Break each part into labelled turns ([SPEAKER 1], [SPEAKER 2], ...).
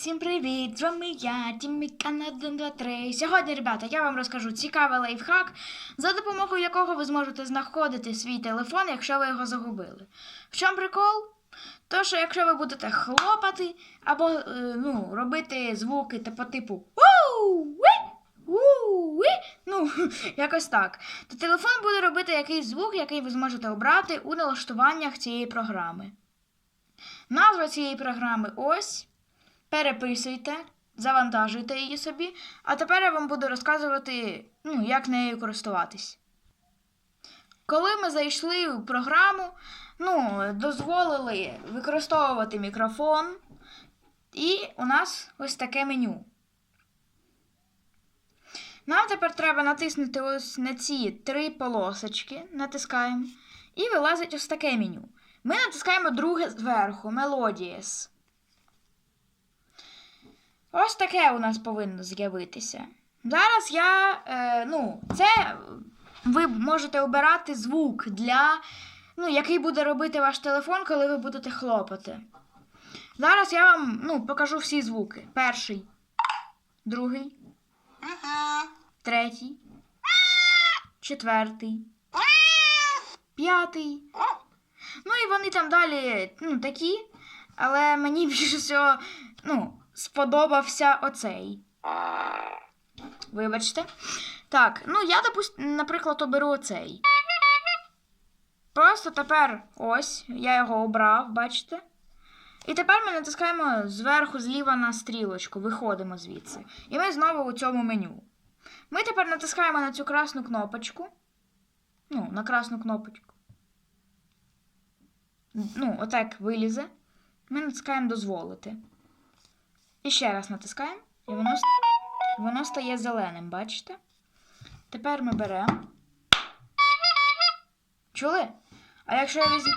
[SPEAKER 1] Всім привіт! З вами я, Тімікан 123. Сьогодні, ребята, я вам розкажу цікавий лайфхак, за допомогою якого ви зможете знаходити свій телефон, якщо ви його загубили. В чому прикол? То, що якщо ви будете хлопати або е, ну, робити звуки та по типу ну, якось так, то телефон буде робити якийсь звук, який ви зможете обрати у налаштуваннях цієї програми. Назва цієї програми ось. Переписуйте, завантажуйте її собі, а тепер я вам буду розказувати, ну, як нею користуватись. Коли ми зайшли в програму, ну, дозволили використовувати мікрофон, і у нас ось таке меню. Нам тепер треба натиснути ось на ці три полосочки, натискаємо, і вилазить ось таке меню. Ми натискаємо друге зверху Melodies. Ось таке у нас повинно з'явитися. Зараз я, е, ну, це ви можете обирати звук для, ну, який буде робити ваш телефон, коли ви будете хлопати. Зараз я вам ну, покажу всі звуки. Перший, другий, третій, четвертий, п'ятий. Ну і вони там далі ну, такі, але мені більше всього ну, сподобався оцей. Вибачте. Так, ну я, допуст... наприклад, оберу оцей. Просто тепер ось, я його обрав, бачите? І тепер ми натискаємо зверху зліва на стрілочку, виходимо звідси. І ми знову у цьому меню. Ми тепер натискаємо на цю красну кнопочку. Ну, на красну кнопочку. Ну, отак вилізе. Ми натискаємо дозволити. І ще раз натискаємо, і воно, воно стає зеленим, бачите? Тепер ми беремо. Чули? А якщо я візьму.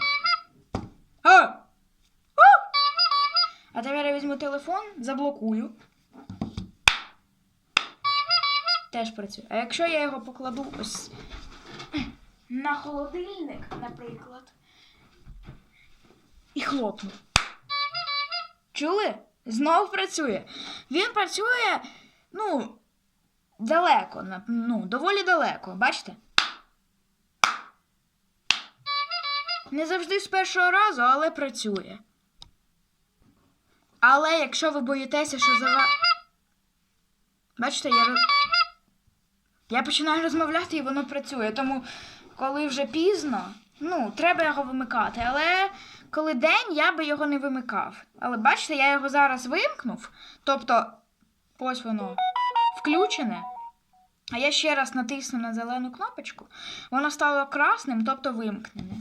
[SPEAKER 1] А! А тепер я візьму телефон, заблокую. Теж працює. А якщо я його покладу ось на холодильник, наприклад, і хлопну. Чули? Знов працює. Він працює, ну, далеко, ну, доволі далеко, бачите? Не завжди з першого разу, але працює. Але якщо ви боїтеся, що за ва... Бачите, я, роз- я починаю розмовляти і воно працює. Тому, коли вже пізно, ну, треба його вимикати. Але коли день, я би його не вимикав. Але бачите, я його зараз вимкнув. Тобто, ось воно включене. А я ще раз натисну на зелену кнопочку, воно стало красним, тобто вимкнене.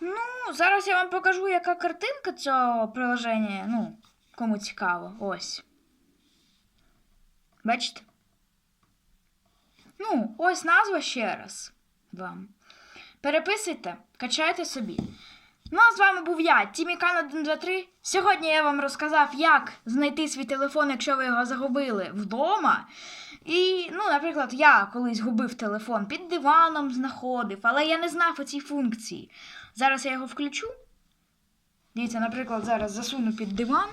[SPEAKER 1] Ну, зараз я вам покажу, яка картинка цього приложення. Ну, кому цікаво. Ось. Бачите? Ну, ось назва ще раз вам. Переписуйте, качайте собі. Ну, а з вами був я, Тімікан 123. Сьогодні я вам розказав, як знайти свій телефон, якщо ви його загубили вдома. І, ну, наприклад, я колись губив телефон під диваном знаходив, але я не знав оцій функції. Зараз я його включу. Дивіться, наприклад, зараз засуну під диван.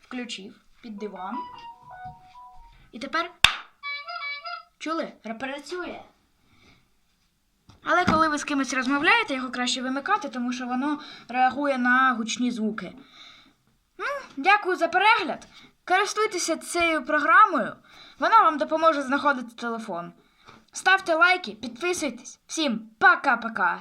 [SPEAKER 1] Включив під диван. І тепер. Чули? Працює. Але коли ви з кимось розмовляєте, його краще вимикати, тому що воно реагує на гучні звуки. Ну, дякую за перегляд. Користуйтеся цією програмою, вона вам допоможе знаходити телефон. Ставте лайки, підписуйтесь. Всім пока-пока!